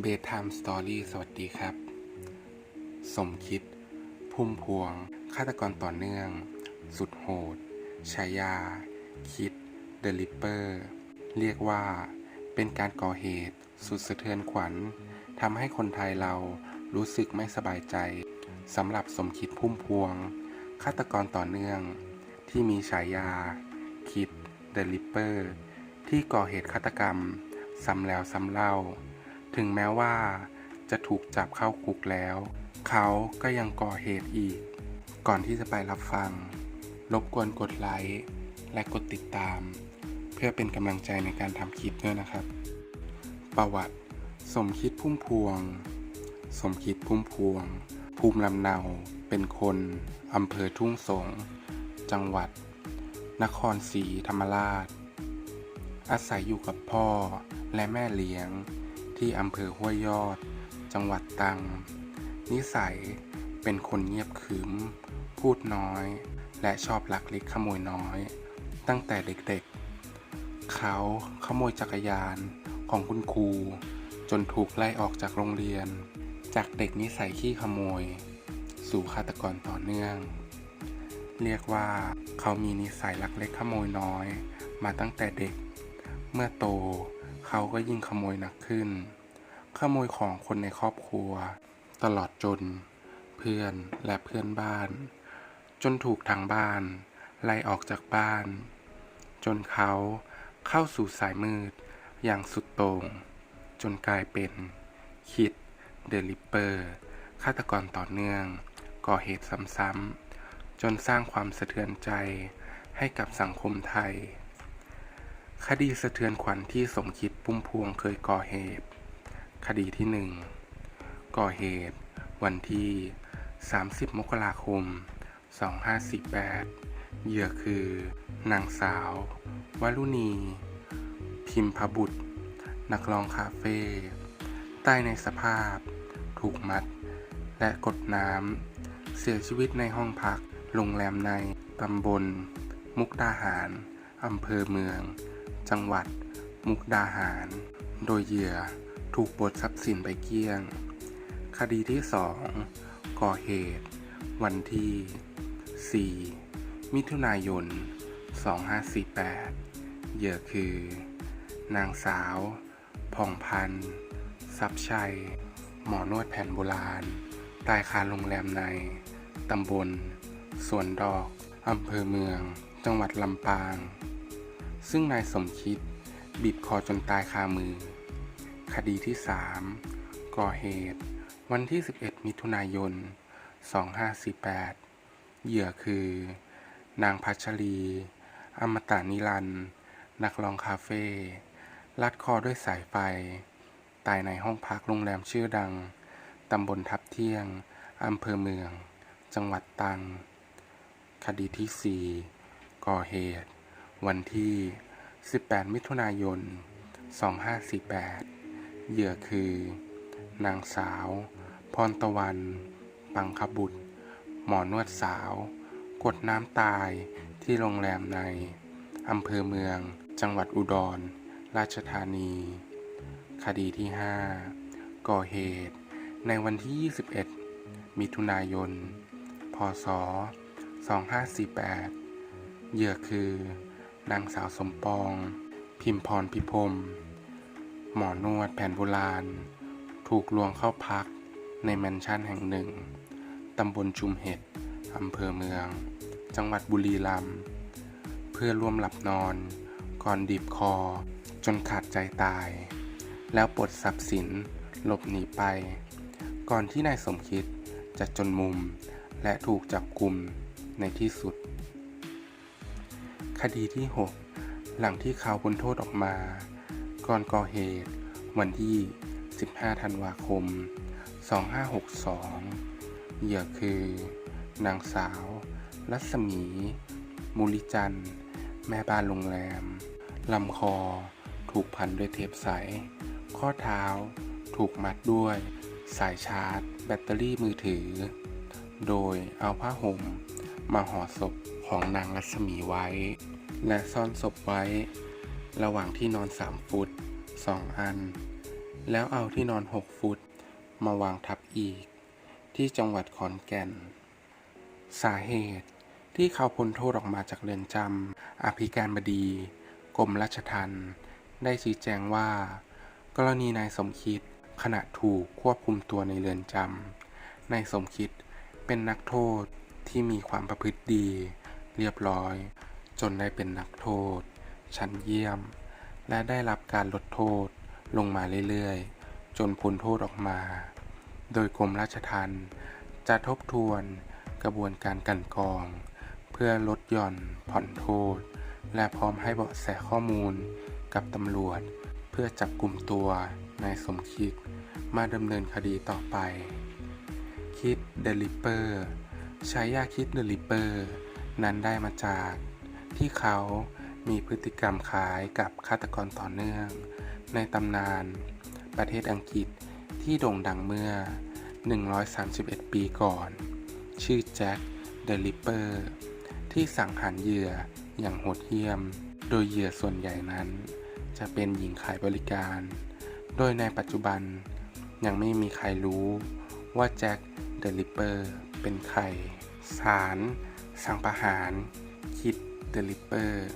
เบทไทม์สตอรี่สวัสดีครับ สมคิด พุ่มพวง ฆาตกรต่อเนื่อง สุดโหดชายา คิด เดลิเปอร์ เรียกว่า เป็นการก่อเหตุสุดสะเทือนขวัญทำให้คนไทยเรารู้สึกไม่สบายใจสำหรับสมคิดพุ่มพวง ฆาตกรต่อเนื่อง ที่มีฉายา ดเดลิเปอร์ที่ก่อเหตุฆาตกรรมซ้ำแล้วซ้ำเล่า ถึงแม้ว่าจะถูกจับเข้าคุกแล้ว เขาก็ยังก่อเหตุอีก ก่อนที่จะไปรับฟัง รบกวนกดไลค์และกดติดตาม เพื่อเป็นกำลังใจในการทำคลิปด้วยนะครับ ประวัติ สมคิดพุ่มพวง สมคิดพุ่มพวง ภูมิลำเนาเป็นคนอำเภอทุ่งสง จังหวัด นครศรีธรรมราช อาศัยอยู่กับพ่อและแม่เลี้ยง ที่อำเภอห้วยยอด จังหวัดตรัง นิสัยเป็นคนเงียบขรึม พูดน้อย และชอบลักเล็กขโมยน้อย ตั้งแต่เด็กๆ เขาขโมยจักรยานของคุณครู จนถูกไล่ออกจากโรงเรียน จากเด็กนิสัยขี้ขโมย สู่ฆาตกรต่อเนื่อง เรียกว่าเขามีนิสัยลักเล็กขโมยน้อย มาตั้งแต่เด็ก เมื่อโตเขาก็ยิ่งขโมยหนักขึ้น ขโมยของคนในครอบครัว ตลอดจน เพื่อนและเพื่อนบ้าน จนถูกทางบ้าน ไล่ออกจากบ้าน จนเขาเข้าสู่สายมืดอย่างสุดโต่งจนกลายเป็นคิดเดลิเปอร์ฆาตกรต่อเนื่อง ก่อเหตุซ้ำๆ จนสร้างความสะเทือนใจให้กับสังคมไทย คดีสะเทือนขวัญที่สมคิดปุ้มพวงเคยก่อเหตุ คดีที่หนึ่งก่อเหตุ วันที่ 30 มกราคม 2548 เหยื่อคือ นางสาววลุณี พิมพบุตร นักร้องคาเฟ่ใต้ในสภาพ ถูกมัด และกดน้ำเสียชีวิตในห้องพัก โรงแรมใน ตำบล มุกดาหาร อำเภอเมือง จังหวัด มุกดาหาร โดยเหยื่อถูกปลดทรัพย์สินไปเกลี้ยง คดีที่สองก่อเหตุ วันที่ 4 มิถุนายน 2548 เหยื่อคือ นางสาวผ่องพันธ์ทรัพย์ชัย หมอนวดแผนโบราณ ตายคาโรงแรมใน ตำบล สวนดอก อำเภอเมือง จังหวัดลำปาง ซึ่งนายสมคิด บีบคอจนตายคามือ คดีที่ 3 ก่อเหตุ วันที่ 11 มิถุนายน 2548 เหยื่อคือ นางพัชรี อมตะนิรัน นักร้องคาเฟ่ ลัดคอด้วยสายไฟ ตายในห้องพักโรงแรมชื่อดัง ตำบลทับเที่ยง อำเภอเมือง จังหวัดตรัง คดีที่ 4 ก่อเหตุ วันที่ 18 มิถุนายน 2548 เหยื่อคือ นางสาว พรตะวัน ปังคบุตร หมอนวดสาว กดน้ำตายที่โรงแรมใน อำเภอเมือง จังหวัดอุดร ราชธานี คดีที่ 5 ก่อเหตุ ในวันที่ 21 มิถุนายน พศ 2548 เหยื่อคือนางสาวสมปอง พิมพรพิพมหมอนวดแผนโบราณ ถูกลวงเข้าพักในแมนชั่นแห่งหนึ่ง ตำบลชุมเห็ด อำเภอเมือง จังหวัดบุรีรัมย์ เพื่อร่วมหลับนอน ก่อนดีบคอ จนขาดใจตาย แล้วปลดทรัพย์สินหลบหนีไป ก่อนที่นายสมคิดจะจนมุมและถูกจับกลุ่ม ในที่สุด คดีที่ 6 หลังที่เขาพ้นโทษออกมา ก่อนก่อเหตุ วันที่ 15 ธันวาคม 2562 เหยื่อคือ นางสาว รัศมี มูลิจัน แม่บ้านโรงแรม ลำคอ ถูกพันด้วยเทปใส ข้อเท้า ถูกมัดด้วย สายชาร์จ แบตเตอรี่มือถือ โดยเอาผ้าห่ม มาห่อศพของนางรัศมีไว้ และซ่อนศพไว้ ระหว่างที่นอน 3 ฟุต 2 อัน แล้วเอาที่นอน 6 ฟุต มาวางทับอีก ที่จังหวัดขอนแก่น สาเหตุที่เขาพ้นโทษออกมาจากเรือนจำอภิการบดีกรมราชทัณฑ์ได้ชี้แจงว่า กรณีนายสมคิดขณะถูกควบคุมตัวในเรือนจำนายสมคิดเป็นนักโทษ ที่มีความประพฤติดี เรียบร้อย จนได้เป็นนักโทษ ชั้นเยี่ยม และได้รับการลดโทษลงมาเรื่อยๆ จนพ้นโทษออกมา โดยกรมราชทัณฑ์จะทบทวนกระบวนการกันกอง เพื่อลดหย่อนผ่อนโทษ และพร้อมให้เบาะแสข้อมูลกับตำรวจ เพื่อจับกลุ่มตัวนายสมคิดมาดำเนินคดีต่อไป คิดเดลิเปอร์ ใช้ยาคิดเดลิเปอร์นั้นได้มาจากที่เขามีพฤติกรรมคล้ายกับฆาตกรต่อเนื่อง ในตำนาน ประเทศอังกฤษที่โด่งดังเมื่อ 131 ปีก่อน ชื่อแจ็คเดลิเปอร์ที่สังหารเหยื่ออย่างโหดเหี้ยม โดยเหยื่อส่วนใหญ่นั้น จะเป็นหญิงขายบริการ โดยในปัจจุบันยังไม่มีใครรู้ว่าแจ็คเดลิเปอร์ เป็นใคร สาร สั่งประหาร คิดเดลิเปอร์